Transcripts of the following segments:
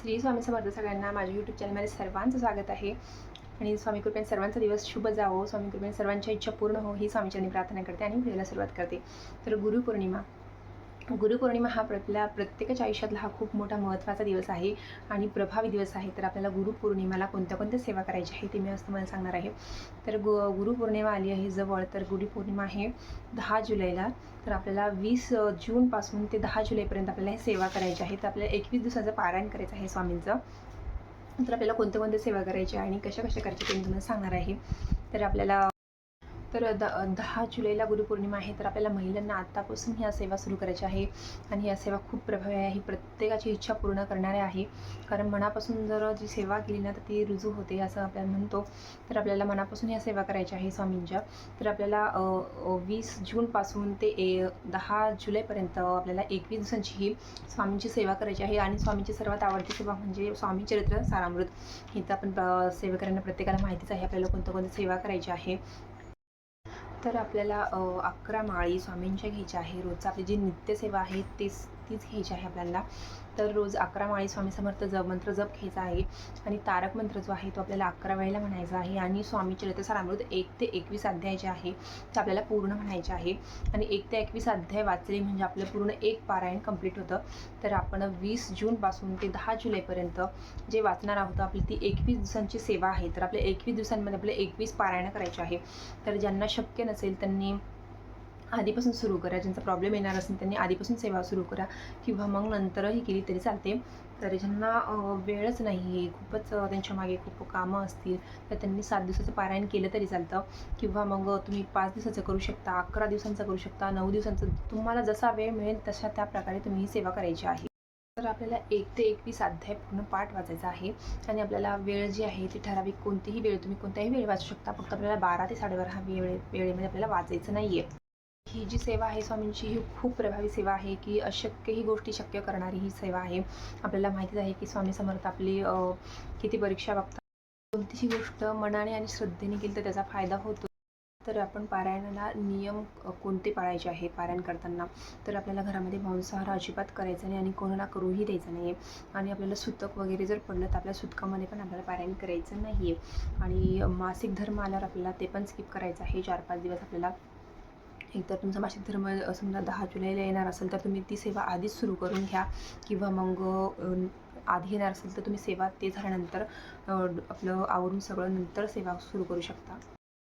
श्री स्वामी समर्थ सगळ्यांना माझ्या यूट्यूब चॅनलमध्ये सर्वांचं स्वागत आहे. आणि स्वामी कृपेन सर्वांचा दिवस शुभ जावो. स्वामी कृपेन सर्वांच्या इच्छा पूर्ण हो ही स्वामीचरणी प्रार्थना करते आणि व्हिडिओला सुरुवात करते. तर गुरुपौर्णिमा. गुरुपौर्णिमा हा आपल्या प्रत्येकाच्या आयुष्यातला हा खूप मोठा महत्त्वाचा दिवस आहे आणि प्रभावी दिवस आहे. तर आपल्याला गुरुपौर्णिमाला कोणत्या कोणत्या सेवा करायची आहे ते मी आज तुम्हाला सांगणार आहे. तर गु गुरुपौर्णिमा आली आहे जवळ तर गुरुपौर्णिमा आहे दहा जुलैला. तर आपल्याला वीस जूनपासून ते दहा जुलैपर्यंत आपल्याला हे सेवा करायची आहे. तर आपल्याला एकवीस दिवसाचं पारायण करायचं आहे स्वामींचं. तर आपल्याला कोणत्या कोणत्या सेवा करायची आणि कशा कशा करायच्या ते मी तुम्हाला सांगणार आहे. तर आपल्याला तर द दहा जुलैला गुरुपौर्णिमा आहे. तर आपल्याला महिलांना आत्तापासून ह्या सेवा सुरू करायची आहे. आणि ह्या सेवा खूप प्रभावी आहे. ही प्रत्येकाची इच्छा पूर्ण करणारे आहे. कारण मनापासून जर जी सेवा केली ना तर ती रुजू होते असं आपल्याला म्हणतो. तर आपल्याला मनापासून ह्या सेवा करायच्या आहे स्वामींच्या. तर आपल्याला वीस जूनपासून ते ए दहा जुलैपर्यंत आपल्याला एकवीस दिवसांची ही स्वामींची सेवा करायची आहे. आणि स्वामींची सर्वात आवडती सेवा म्हणजे स्वामी चरित्र सारामृत. ही तर आपण अ, सेवेकऱ्यांना प्रत्येकाला माहितीच आहे. आपल्याला कोणत्या कोणत्या सेवा करायची आहे. तर आपल्याला अकरा माळी स्वामींच्या घ्यायच्या आहे. रोजचं आपली जी नित्यसेवा आहे तेच तीच घ्यायची आहे आपल्याला. तर रोज अकरा माळी स्वामी समर्थ जप मंत्र जप घ्यायचा आहे. आणि तारक मंत्र जो आहे तो आपल्याला अकरा वेळेला म्हणायचा आहे. आणि स्वामी चरित्र सारामृत एक ते एकवीस अध्याय जे आहे ते आपल्याला पूर्ण म्हणायचे आहे. आणि एक ते एकवीस अध्याय वाचले म्हणजे आपलं पूर्ण एक पारायण कंप्लीट होतं. तर आपण वीस जूनपासून ते दहा जुलैपर्यंत जे वाचणार आहोत आपली ती एकवीस दिवसांची सेवा आहे. तर आपल्या एकवीस दिवसांमध्ये आपले एकवीस पारायणं करायचे आहे. तर ज्यांना शक्य नसेल त्यांनी आधीपासून सुरू करा. ज्यांचा प्रॉब्लेम येणार असेल त्यांनी आधीपासून सेवा सुरू करा किंवा मग नंतरही केली तरी चालते. तर ज्यांना वेळच नाही आहे खूपच त्यांच्या मागे खूप कामं असतील तर त्यांनी सात दिवसाचं पारायण केलं तरी चालतं. किंवा मग तुम्ही पाच दिवसाचं करू शकता अकरा दिवसांचं करू शकता नऊ दिवसांचं तुम्हाला जसा वेळ मिळेल तशा त्या प्रकारे तुम्ही ही सेवा करायची आहे. तर आपल्याला एक ते एकवीस अध्याय पूर्ण पाठ वाचायचा आहे आणि आपल्याला वेळ जी आहे ती ठराविक कोणतीही वेळ तुम्ही कोणत्याही वेळ वाचू शकता. फक्त आपल्याला बारा ते साडेबारा हा वेळ वेळेमध्ये आपल्याला वाचायचं नाही आहे ही जी सेवा आहे स्वामींची ही खूप प्रभावी सेवा आहे की अशक्य ही गोष्टी शक्य करणारी ही सेवा आहे. आपल्याला माहितीच आहे की स्वामी समर्थ आपली किती परीक्षा बघतात कोणतीही गोष्ट मनाने आणि श्रद्धेने केली तर त्याचा फायदा होतो. तर आपण पारायणाला नियम कोणते पाळायचे आहे पारायण करताना? तर आपल्याला घरामध्ये मांसाहार अजिबात करायचा नाही आणि कोणाला करूही द्यायचं नाही आहे आणि आपल्याला सुतक वगैरे जर पडलं तर आपल्या सुतकामध्ये पण आपल्याला पारायण करायचं नाही आहे आणि मासिक धर्म आल्यावर आपल्याला ते पण स्किप करायचं आहे. चार पाच दिवस आपल्याला एकतर तुमचा मासिक धर्म समजा दहा जुलैला येणार असेल तर तुम्ही ती सेवा आधीच सुरू करून घ्या. किंवा मग आधी येणार असेल तर तुम्ही सेवा ते झाल्यानंतर आपलं आवरून सगळं नंतर सेवा सुरू करू शकता.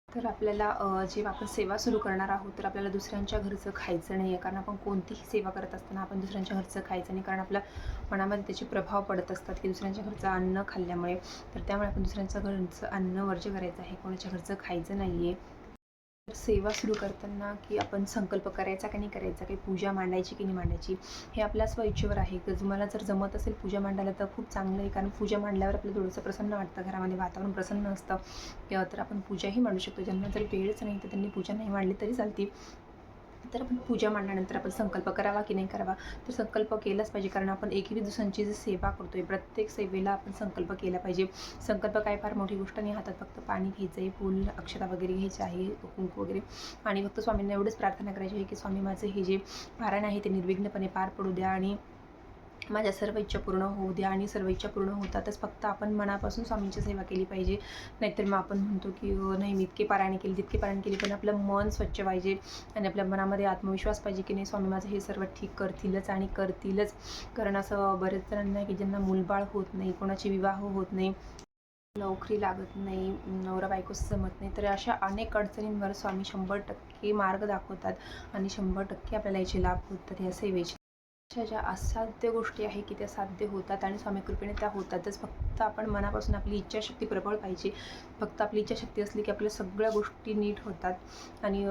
तर आपल्याला जेव्हा आपण सेवा सुरू करणार आहोत तर आपल्याला दुसऱ्यांच्या घरचं खायचं नाही आहे कारण आपण कोणतीही सेवा करत असताना आपण दुसऱ्यांच्या घरचं खायचं नाही. कारण आपल्या मनामध्ये त्याचे प्रभाव पडत असतात की दुसऱ्यांच्या घरचं अन्न खाल्ल्यामुळे. तर त्यामुळे आपण दुसऱ्यांचं घरचं अन्न वर्ज्य करायचं आहे. कोणाच्या घरचं खायचं नाही आहे सेवा सुरू करताना की आपण संकल्प करायचा की नाही करायचा काही पूजा मांडायची की नाही मांडायची हे आपल्या स्वइच्छेवर आहे. तर तुम्हाला जर जमत असेल पूजा मांडायला तर खूप चांगलं आहे. कारण पूजा मांडल्यावर आपलं थोडंसं प्रसन्न वाटतं. घरामध्ये वातावरण प्रसन्न असतं. किंवा तर आपण पूजाही मांडू शकतो. ज्यांना जर वेळच नाही तर त्यांनी पूजा नाही मांडली तरी चालते तर आपण पूजा मांडल्यानंतर आपण संकल्प करावा की नाही करावा? तर संकल्प केलाच पाहिजे. कारण आपण एकवीस दिवसांची जी सेवा करतो आहे प्रत्येक सेवेला आपण संकल्प केला पाहिजे. संकल्प काय फार मोठी गोष्ट नाही. हातात फक्त पाणी घ्यायचं आहे फूल अक्षता वगैरे घ्यायचं आहे कुंकू वगैरे. आणि फक्त स्वामींना एवढंच प्रार्थना करायची आहे की स्वामी माझं हे जे पारायण आहे ते निर्विघ्नपणे पार पडू द्या आणि माझ्या सर्व इच्छा पूर्ण होऊ द्या आणि सर्व इच्छा पूर्ण होतातच. फक्त आपण मनापासून स्वामींची सेवा केली पाहिजे. नाहीतर मग आपण म्हणतो की नाही मी इतके पारायण केली तितके पारायण केली पण आपलं मन स्वच्छ पाहिजे आणि आपल्या मनामध्ये आत्मविश्वास पाहिजे की नाही स्वामी माझं हे सर्व ठीक करतीलच आणि करतीलच. कारण असं बरेच जणांना आहे की ज्यांना मूलबाळ होत नाही कोणाचे विवाह होत नाही नोकरी लागत नाही नवरा बायकोच जमत नाही तर अशा अनेक अडचणींवर स्वामी शंभर टक्के मार्ग दाखवतात आणि शंभर टक्के आपल्याला याचे लाभ होतात या सेवेचे अशा ज्या असाध्य गोष्टी आहे की त्या साध्य होतात आणि स्वामी कृपेने त्या होतातच. फक्त आपण मनापासून आपली इच्छाशक्ती प्रबळ पाहिजे. फक्त आपली इच्छाशक्ती असली की आपल्या सगळ्या गोष्टी नीट होतात. आणि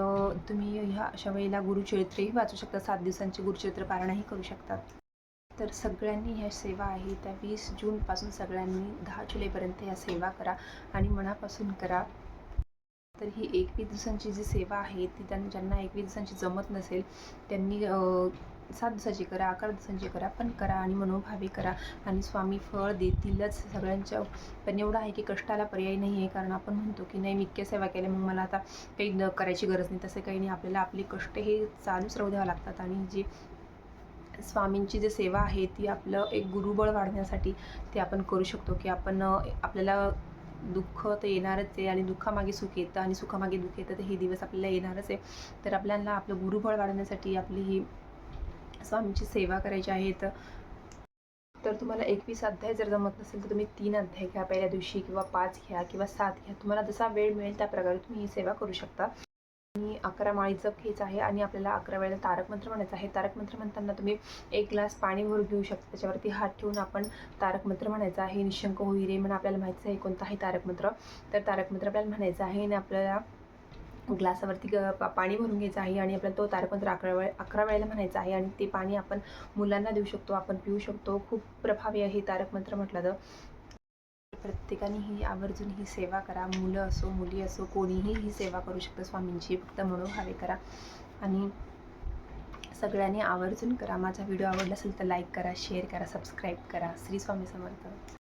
तुम्ही ह्या अशा वेळेला गुरुचरित्रही वाचू शकता. सात दिवसांचे गुरुचरित्र पारायणही करू शकतात. तर सगळ्यांनी ह्या सेवा आहे. त्या वीस जूनपासून सगळ्यांनी दहा जुलैपर्यंत ह्या सेवा करा आणि मनापासून करा. तर ही एकवीस दिवसांची जी सेवा आहे ती त्यांना ज्यांना एकवीस दिवसांची जमत नसेल त्यांनी सात दिवसाची करा अकरा दिवसांची करा पण करा आणि मनोभावे करा. आणि स्वामी फळ देतीलच सगळ्यांच्या पण एवढं आहे की कष्टाला पर्याय नाही आहे कारण आपण म्हणतो की नाही मी इतक्या सेवा केल्या मग मला आता काही न करायची गरज नाही. तसं काही नाही. आपल्याला आपले कष्ट हे चालूच राहू द्यावं लागतात. आणि जे स्वामींची जी सेवा आहे ती आपलं एक गुरुबळ वाढण्यासाठी ते आपण करू शकतो की आपण आपल्याला दुःख तर येणारच आहे आणि दुःखामागे सुख येतं आणि सुखामागे दुःख येतं तर हे दिवस आपल्याला येणारच आहे. तर आपल्याला आपलं गुरुबळ वाढवण्यासाठी आपली ही स्वामींची सेवा करायची आहे तर तर तुम्हाला एकवीस अध्याय जर जमत नसेल तर तुम्ही तीन अध्याय घ्या पहिल्या दिवशी किंवा पाच घ्या किंवा सात घ्या. तुम्हाला जसा वेळ मिळेल त्या प्रकारे तुम्ही ही सेवा करू शकता. आणि अकरा माळी जप घ्यायचा आहे आणि आपल्याला अकरा वेळेला तारक मंत्र म्हणायचं आहे. तारक मंत्र म्हणताना तुम्ही एक ग्लास पाणी भरून घेऊ शकता. त्याच्यावरती हात ठेवून आपण तारक मंत्र म्हणायचा आहे. निशंक होई रे म्हणून आपल्याला माहितीच आहे कोणता आहे तारक मंत्र. तर तारक मंत्र आपल्याला म्हणायचं आहे आणि आपल्याला ग्लासावरती ग- पाणी भरून घ्यायचं आहे आणि आपल्याला तो तारक अकरा वेळ अकरा वेळेला म्हणायचा आहे आणि ते पाणी आपण मुलांना देऊ शकतो आपण पिऊ शकतो. खूप प्रभावी आहे तारक मंत्र म्हटलं तर. प्रत्येकाने ही आवर्जून ही सेवा करा. मुलं असो मुली असो कोणीही ही सेवा करू शकतं स्वामींची. फक्त मनोभावे करा. आणि सगळ्यांनी आवर्जून करा. माझा व्हिडिओ आवडला असेल तर लाईक करा शेअर करा सबस्क्राईब करा. श्री स्वामी समर्थ.